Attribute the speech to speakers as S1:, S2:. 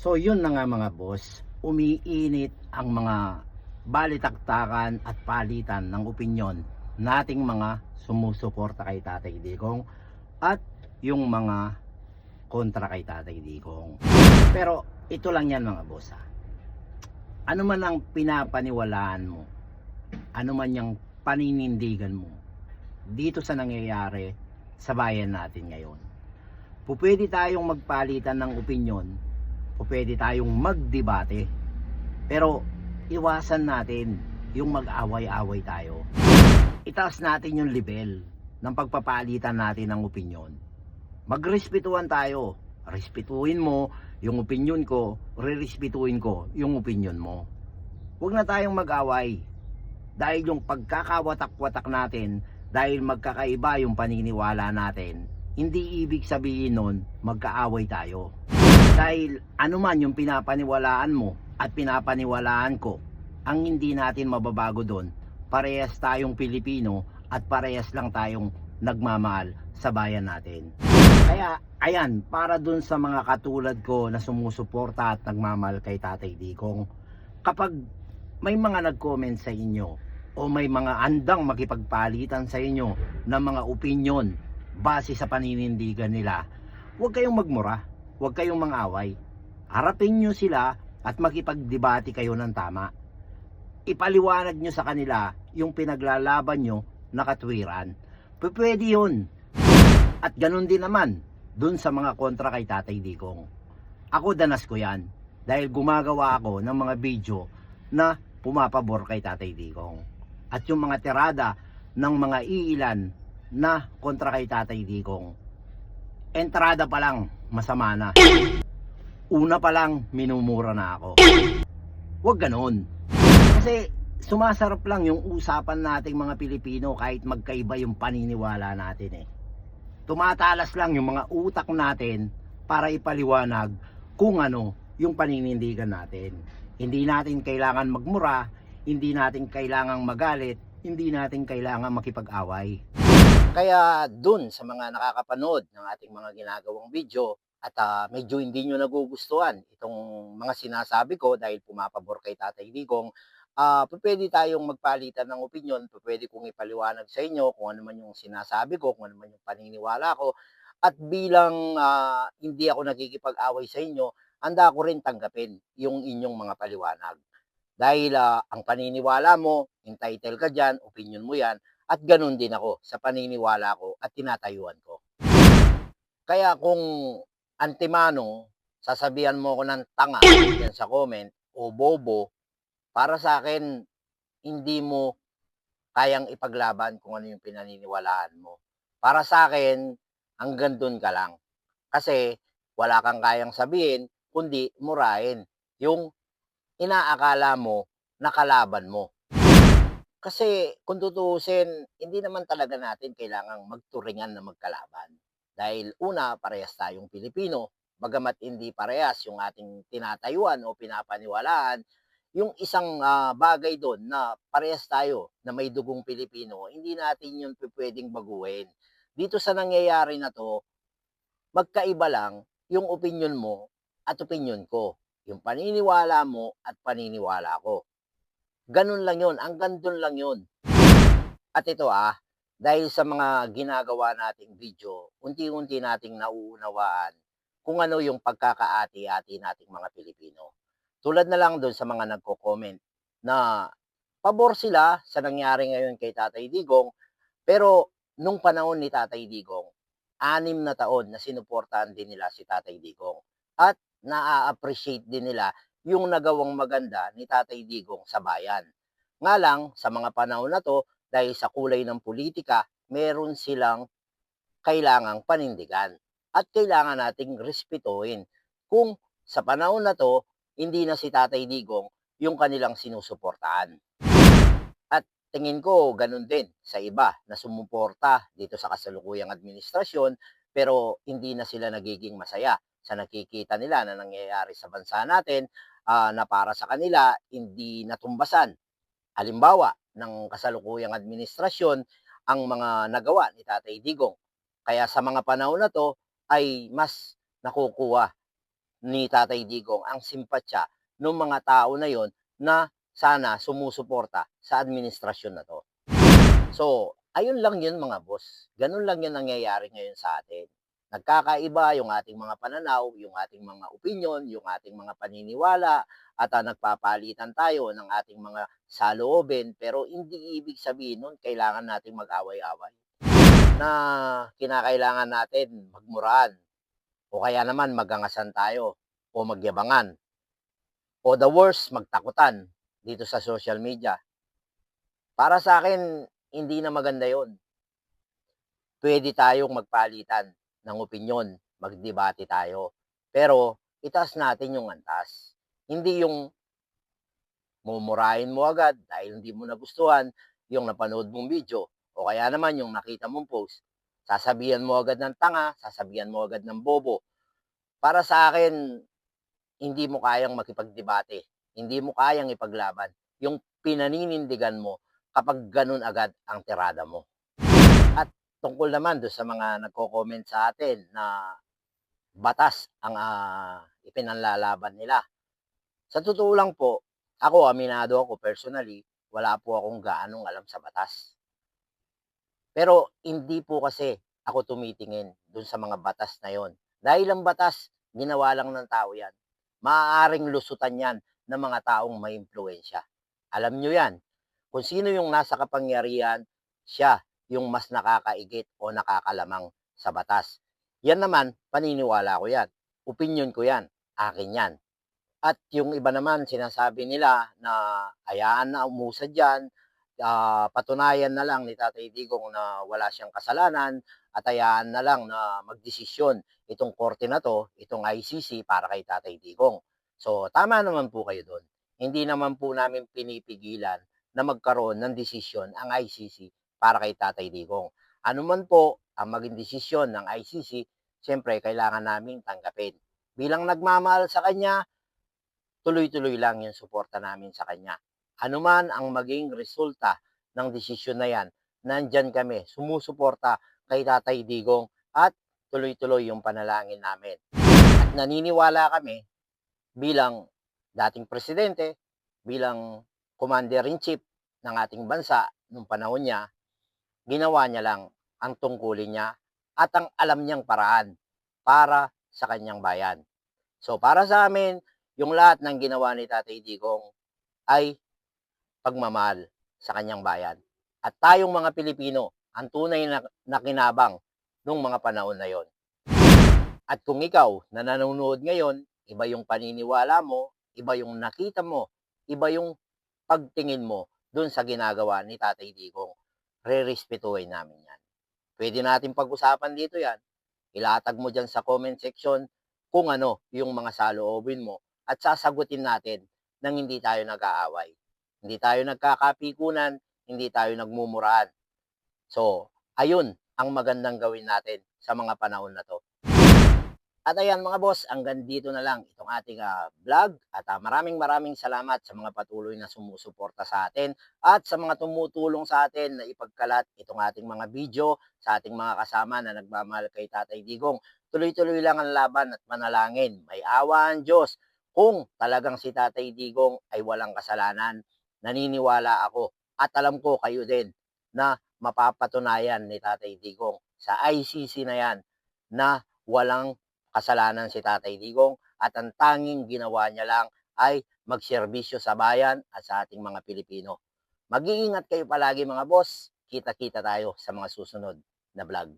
S1: So yun na nga mga boss, umiinit ang mga balitaktakan at palitan ng opinyon nating mga sumusuporta kay Tatay Digong at yung mga kontra kay Tatay Digong. Pero ito lang yan mga boss ha. Ano man ang pinapaniwalaan mo, ano man yung paninindigan mo dito sa nangyayari sa bayan natin ngayon. Pupwede tayong magpalitan ng opinyon, pupwede tayong magdebate, pero iwasan natin yung mag-away-away tayo. Itaas natin yung level ng pagpapalitan natin ng opinyon. Magrespetuhan tayo. Respetuhin mo yung opinyon ko, re-respetuhin ko yung opinyon mo. Huwag na tayong mag-away. Dahil yung pagkakawatak-watak natin, dahil magkakaiba yung paniniwala natin, hindi ibig sabihin nun magkaaway tayo. Dahil anuman yung pinapaniwalaan mo at pinapaniwalaan ko, ang hindi natin mababago doon, parehas tayong Pilipino at parehas lang tayong nagmamahal sa bayan natin. Kaya, ayan, para dun sa mga katulad ko na sumusuporta at nagmamahal kay Tatay Digong, kapag may mga nag-comment sa inyo o may mga andang makipagpalitan sa inyo ng mga opinion base sa paninindigan nila, huwag kayong magmura, huwag kayong mangaway. Harapin nyo sila at makipagdebate kayo ng tama. Ipaliwanag nyo sa kanila yung pinaglalaban nyo na katwiran. Pwede yun. At ganun din naman dun sa mga kontra kay Tatay Digong. Ako danas ko yan dahil gumagawa ako ng mga video na pumapabor kay Tatay Digong. At yung mga tirada ng mga iilan na kontra kay Tatay Digong, entrada pa lang masama na. Una pa lang minumura na ako. Huwag ganun. Kasi sumasarap lang yung usapan nating mga Pilipino kahit magkaiba yung paniniwala natin eh. Tumatalas lang yung mga utak natin para ipaliwanag kung ano yung paninindigan natin. Hindi natin kailangan magmura, hindi natin kailangang magalit, hindi natin kailangan makipag-away. Kaya dun sa mga nakakapanood ng ating mga ginagawang video at ah, medyo hindi nyo nagugustuhan itong mga sinasabi ko dahil pumapabor kay Tatay Digong, ah pwede tayong magpalitan ng opinion, pwede kong ipaliwanag sa inyo kung ano man yung sinasabi ko, kung ano man yung paniniwala ko. At bilang ah, hindi ako nagkikipag-away sa inyo, handa ko rin tanggapin yung inyong mga paliwanag. Dahil ah, ang paniniwala mo, entitled ka dyan, opinion mo yan, at ganun din ako sa paniniwala ko at tinatayuan ko. Kaya kung antimano, sasabihan mo ko ng tanga yan sa comment o bobo, para sa akin, hindi mo kayang ipaglaban kung ano yung pinaniniwalaan mo. Para sa akin, hanggang dun ka lang. Kasi wala kang kayang sabihin, kundi murahin yung inaakala mo na kalaban mo. Kasi kung tutuusin, hindi naman talaga natin kailangang magturingan na magkalaban. Dahil una, parehas tayong Pilipino, bagamat hindi parehas yung ating tinatayuan o pinapaniwalaan, yung isang ah, bagay doon na parehas tayo na may dugong Pilipino, hindi natin yun pwedeng baguhin. Dito sa nangyayari na to, magkaiba lang yung opinion mo at opinion ko. Yung paniniwala mo at paniniwala ko. Ganun lang yun. Hanggang dun lang yun. At ito ah, dahil sa mga ginagawa nating video, unti-unti nating nauunawaan kung ano yung pagkakaati-ati nating mga Pilipino. Tulad na lang doon sa mga nagko-comment na pabor sila sa nangyari ngayon kay Tatay Digong, pero nung panahon ni Tatay Digong, anim na taon na sinuportahan din nila si Tatay Digong. At na-appreciate din nila yung nagawang maganda ni Tatay Digong sa bayan. Nga lang, sa mga panahon na to, dahil sa kulay ng politika, meron silang kailangang panindigan. At kailangan nating respetuhin kung sa panahon na to, hindi na si Tatay Digong yung kanilang sinusuportahan. At tingin ko, ganun din sa iba na sumuporta dito sa kasalukuyang administrasyon, pero hindi na sila nagiging masaya sa nakikita nila na nangyayari sa bansa natin ah, na para sa kanila hindi natumbasan. Halimbawa, ng kasalukuyang administrasyon ang mga nagawa ni Tatay Digong. Kaya sa mga panahon na to ay mas nakukuha ni Tatay Digong ang simpatsya ng mga tao na yon na sana sumusuporta sa administrasyon na to. So, ayun lang yun mga boss. Ganun lang yun nangyayari ngayon sa atin. Nagkakaiba yung ating mga pananaw, yung ating mga opinion, yung ating mga paniniwala, at ah, nagpapalitan tayo ng ating mga saloobin, pero hindi ibig sabihin nun kailangan nating mag-away-away. Na kinakailangan natin magmuraan, o kaya naman magangasan tayo, o magyabangan, o the worst, magtakutan dito sa social media. Para sa akin, hindi na maganda yon. Pwede tayong magpalitan ng opinyon, magdebate tayo. Pero itaas natin yung antas. Hindi yung mumurahin mo agad dahil hindi mo nagustuhan yung napanood mong video o kaya naman yung nakita mong post. Sasabihan mo agad ng tanga, sasabihan mo agad ng bobo. Para sa akin, hindi mo kayang makipagdebate. Hindi mo kayang ipaglaban. Yung pinaninindigan mo kapag ganun agad ang tirada mo. Tungkol naman doon sa mga nagko-comment sa atin na batas ang ah, ipinanlalaban nila. Sa totoo lang po, ako aminado ako personally, wala po akong gaanong alam sa batas. Pero hindi po kasi ako tumitingin doon sa mga batas na yon. Dahil ang batas, ginawa lang ng tao yan. Maaaring lusutan yan ng mga taong may impluensya. Alam nyo yan. Kung sino yung nasa kapangyarihan, siya yung mas nakakaigit o nakakalamang sa batas. Yan naman, paniniwala ko yan. Opinion ko yan. Akin yan. At yung iba naman, sinasabi nila na hayaan na umusad dyan, ah, patunayan na lang ni Tatay Digong na wala siyang kasalanan at hayaan na lang na magdesisyon itong korte na to, itong ICC para kay Tatay Digong. So, tama naman po kayo doon. Hindi naman po namin pinipigilan na magkaroon ng desisyon ang ICC para kay Tatay Digong. Ano man po ang maging desisyon ng ICC, siyempre kailangan naming tanggapin. Bilang nagmamahal sa kanya, tuloy-tuloy lang yung suporta namin sa kanya. Ano man ang maging resulta ng desisyon na yan, nandyan kami, sumusuporta kay Tatay Digong at tuloy-tuloy yung panalangin namin. At naniniwala kami bilang dating presidente, bilang commander-in-chief ng ating bansa nung panahon niya, ginawa niya lang ang tungkulin niya at ang alam niyang paraan para sa kanyang bayan. So para sa amin, yung lahat ng ginawa ni Tatay Digong ay pagmamahal sa kanyang bayan. At tayong mga Pilipino, ang tunay na, na kinabang nung mga panahon na yon. At kung ikaw na nanonood ngayon, iba yung paniniwala mo, iba yung nakita mo, iba yung pagtingin mo dun sa ginagawa ni Tatay Digong. Re-respetuhin namin yan. Pwede natin pag-usapan dito yan. Ilatag mo dyan sa comment section kung ano yung mga saloobin mo at sasagutin natin nang hindi tayo nag-aaway. Hindi tayo nagkakapikunan, hindi tayo nagmumurahan. So, ayun ang magandang gawin natin sa mga panahon na to. At ayan mga boss, hanggang dito na lang itong ating ah, vlog at ah, maraming maraming salamat sa mga patuloy na sumusuporta sa atin at sa mga tumutulong sa atin na ipagkalat itong ating mga video sa ating mga kasama na nagmamahal kay Tatay Digong. Tuloy-tuloy lang ang laban at manalangin. May awa ang Diyos kung talagang si Tatay Digong ay walang kasalanan. Naniniwala ako at alam ko kayo din na mapapatunayan ni Tatay Digong sa ICC na yan na walang kasalanan si Tatay Digong at ang tanging ginawa niya lang ay magserbisyo sa bayan at sa ating mga Pilipino. Mag-iingat kayo palagi mga boss. Kita-kita tayo sa mga susunod na vlog.